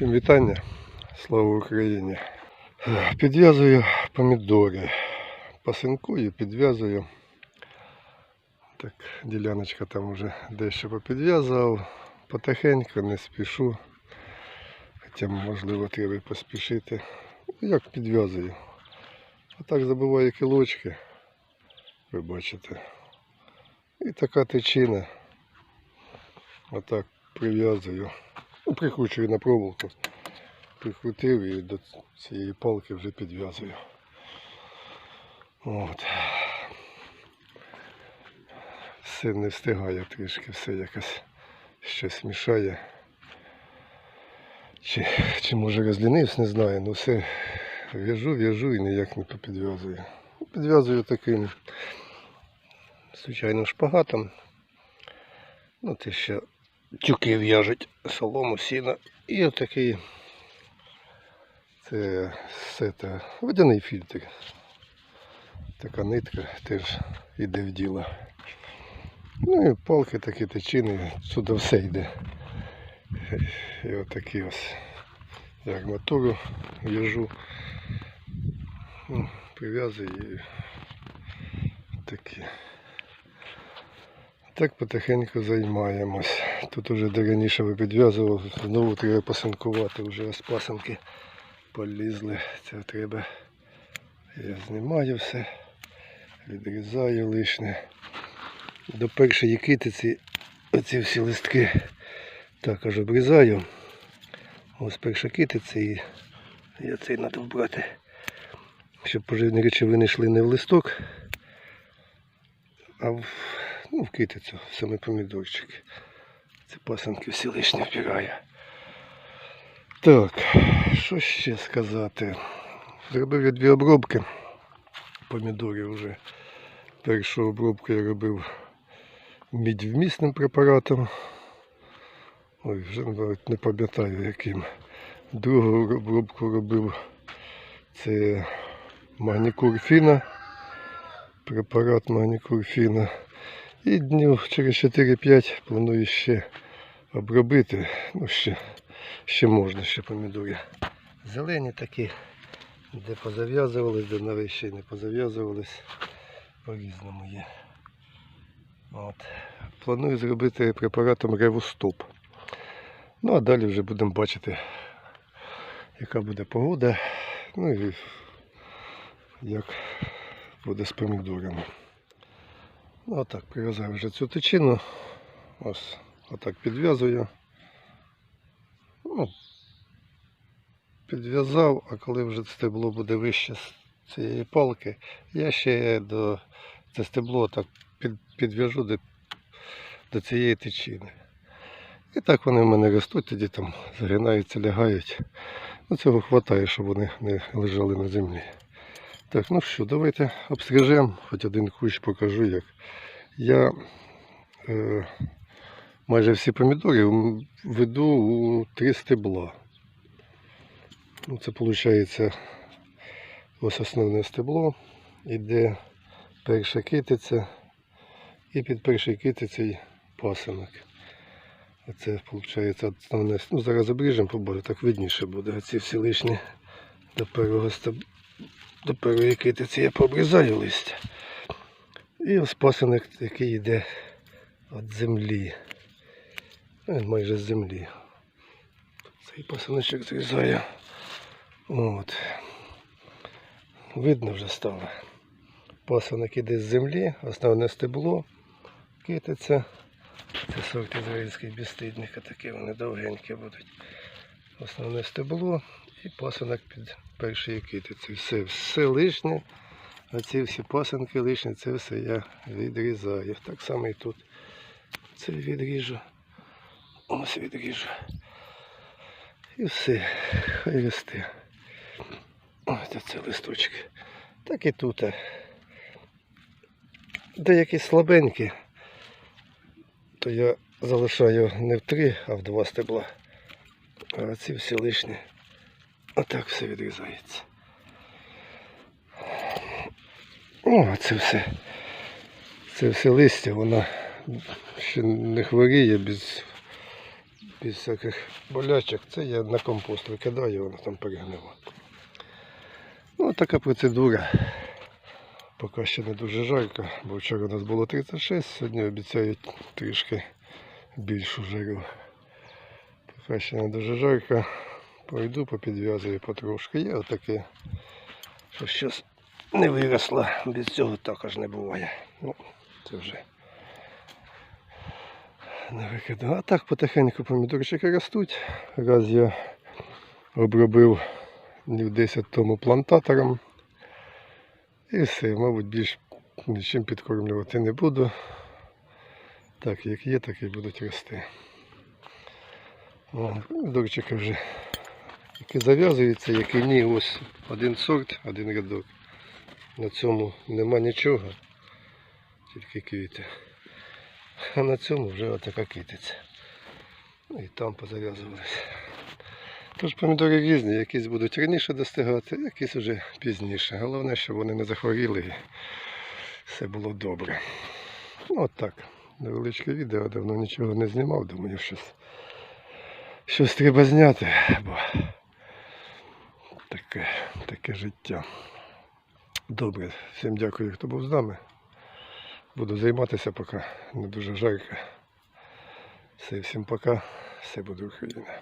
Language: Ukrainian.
Всім вітання. Слава Україні. Підв'язую помідори. Пасинкую, підв'язую. Так, діляночка там вже дещо попідв'язав. Потихеньку не спішу. Хоча можливо треба поспішити. Ну, Як підв'язую. А так забиваю кілочки. Ви бачите. І така течина. Отак прив'язую. Ну, прикручую на проволоку. Прикрутив і до цієї палки вже підв'язую. От. Все не встигає трішки, все якось щось мішає. Чи, чи може розлінився, не знаю, ну все в'яжу, в'яжу і ніяк не попідв'язую. Підв'язую таким звичайним шпагатом. Ну, те ще тюки в'яжуть солому, сіно. І отакий це сета, водяний фільтр. Така нитка теж йде в діло. Ну і палки такі течини, сюди все йде. І отакі ось я арматуру в'яжу. Ну, прив'язую і такі. Так потихеньку займаємось. Тут уже де раніше ви підв'язував, знову треба пасинкувати, вже ось пасинки полізли. Це треба. Я знімаю все, відрізаю лишнє. До першої китиці оці всі листки також обрізаю. Ось перша китиця і я цей треба вбрати, щоб поживні речовини йшли не в листок, а в ну, в китицю, саме помідорчик. Ці пасанки всі лишні впираю. Так, що ще сказати? Зробив я дві обробки помідорів вже. Першу обробку я робив мідьвмісним препаратом. Ой, вже навіть не пам'ятаю яким. Другу обробку робив це магнікурфіна. Препарат магнікурфіна. І днів через 4-5 планую ще обробити. Ну, ще, ще можна, ще помідори. Зелені такі, де позав'язувались, де навіть ще не позав'язувались. По-різному є. От. Планую зробити препаратом Ревостоп. Ну а далі вже будемо бачити, яка буде погода. Ну і як буде з помідорами. Ну, отак, прив'язаю вже цю тичину. Ось, отак підв'язую. Ну, підв'язав, а коли вже стебло буде вище з цієї палки, я ще до це стебло так під, підв'яжу до, до цієї тичини. І так вони в мене ростуть, тоді там загинаються, лягають. Ну, цього вистачає, щоб вони не лежали на землі. Так, ну що, давайте обстрижемо, хоч один кущ покажу, як я е, майже всі помідори веду у три стебла. Ну, це виходить ось основне стебло, іде перша китиця і під першою китицею пасинок. Оце виходить основне. Ну, зараз обріжемо, побачимо, так видніше буде. Оці всі лишні до першого стебла. До першої китиці я пообрізаю листя. І ось пасинок, який йде від землі. Е, Майже з землі. Цей пасиночок зрізаю. От. Видно вже стало. Пасинок іде з землі, основне стебло китиця. Це сорт ізраїльський безстидник, такі вони довгенькі будуть. Основне стебло і пасинок під першою китицею. Все, все лишнє. Оці всі пасинки лишні, це все я відрізаю. Так само і тут. Це відріжу. Ось відріжу. І все. Хай росте. Ось це листочки. Так і тут. Деякі слабенькі, то я залишаю не в три, а в два стебла. А ці всі лишні. Отак все відрізається. О, це все. Це все листя, вона ще не хворіє без, без всяких болячок. Це я на компост викидаю, воно там перегнило. Ну, така процедура. Поки ще не дуже жарко, бо вчора у нас було 36, сьогодні обіцяють трішки більшу жару. Поки ще не дуже жарко. Пройду, попідв'язую потрошки. Є отаке, що щось не виросло. Без цього також не буває. Ну, це вже не викидаю. А так потихеньку помідорчики ростуть. Раз я обробив днів 10 тому плантатором. І все, мабуть, більш нічим підкормлювати не буду. Так, як є, так і будуть рости. Помідорчики вже які зав'язуються, які ні, ось один сорт, один рядок. На цьому нема нічого, тільки квіти. А на цьому вже отака китиця. І там позав'язувалися. Тож помідори різні, якісь будуть раніше достигати, якісь вже пізніше. Головне, щоб вони не захворіли і все було добре. Ну, от так. Невеличке відео, давно нічого не знімав, думаю, щось, щось треба зняти, бо таке, таке життя. Добре, всім дякую, хто був з нами. Буду займатися, поки не дуже жарко. Все, всім пока. Все буде Україна.